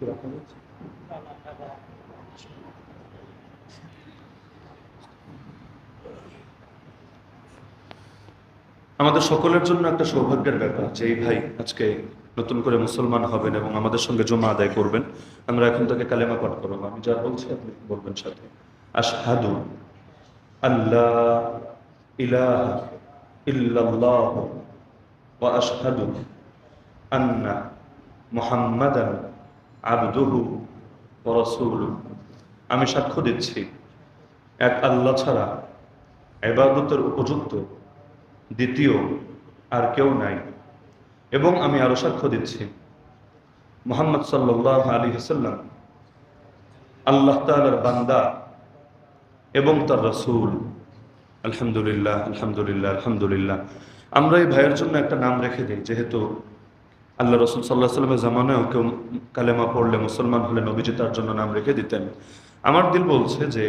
আমাদের সকলের জন্য একটা সৌভাগ্যের ব্যাপার যে এই ভাই আজকে নতুন করে মুসলমান হবেন এবং আমাদের সঙ্গে জমা আদায় করবেন। আমরা এখন তাকে কালেমা পাঠ করব। আমি যা বলছি আপনি বলবেন সাথে। আশহাদু আল্লাহ ইলাহা ইল্লাল্লাহ ওয়া আশহাদু আন্না মুহাম্মাদান আবদুহু ওয়া রাসূলুহু। আমি সাক্ষ্য দিচ্ছি, এক আল্লাহ ছাড়া ইবাদতের উপযুক্ত দ্বিতীয় আর কেউ নাই। এবং আমি আরও সাক্ষ্য দিচ্ছি, মোহাম্মদ সাল্লাহ আলী হাসাল্লাম আল্লাহ তালার বান্দা এবং তার রসুল। আলহামদুলিল্লাহ আলহামদুলিল্লাহ আলহামদুলিল্লাহ। আমরা এই ভাইয়ের জন্য একটা নাম রেখে দিই, যেহেতু আল্লাহ রসুল সাল্লাহ সাল্লামের জামানায়ও কেউ কালেমা পড়লে মুসলমান হলে নবীজি তার জন্য নাম রেখে দিতেন। আমার দিল বলছে যে,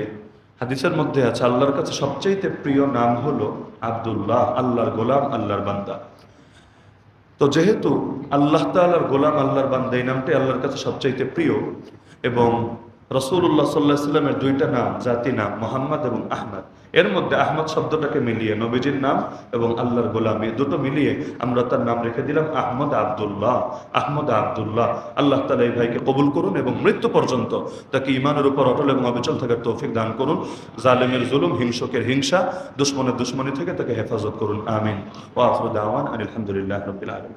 হাদিসের মধ্যে আছে, আল্লাহর কাছে সবচেয়েতে প্রিয় নাম হলো আবদুল্লাহ, আল্লাহর গোলাম, আল্লাহর বান্দা। তো যেহেতু আল্লাহ তাল্লাহর গোলাম, আল্লাহর বান্দা, এই নামটি আল্লাহর কাছে সবচাইতে প্রিয় এবং রসুল্লাহ সাল্লাহ সাল্লামের দুইটা নাম জাতি নাম, মোহাম্মদ এবং আহমদ। এর মধ্যে আহমদ শব্দটাকে মিলিয়ে নবীজির নাম এবং আল্লাহর গোলাম দুটো মিলিয়ে আমরা তার নাম রেখে দিলাম আহমদ আবদুল্লাহ আহমদ আবদুল্লাহ। আল্লাহ তালা এই ভাইকে কবুল করুন এবং মৃত্যু পর্যন্ত তাকে ইমানের উপর অটল এবং অবিচল থাকার তৌফিক দান করুন। জালেমের জুলুম, হিংসকের হিংসা, দুশ্মনের দুশ্মনী থেকে তাকে হেফাজত করুন। আমিন। ও আফরুদ আওয়ান আলহামদুলিল্লাহ রবিল আলম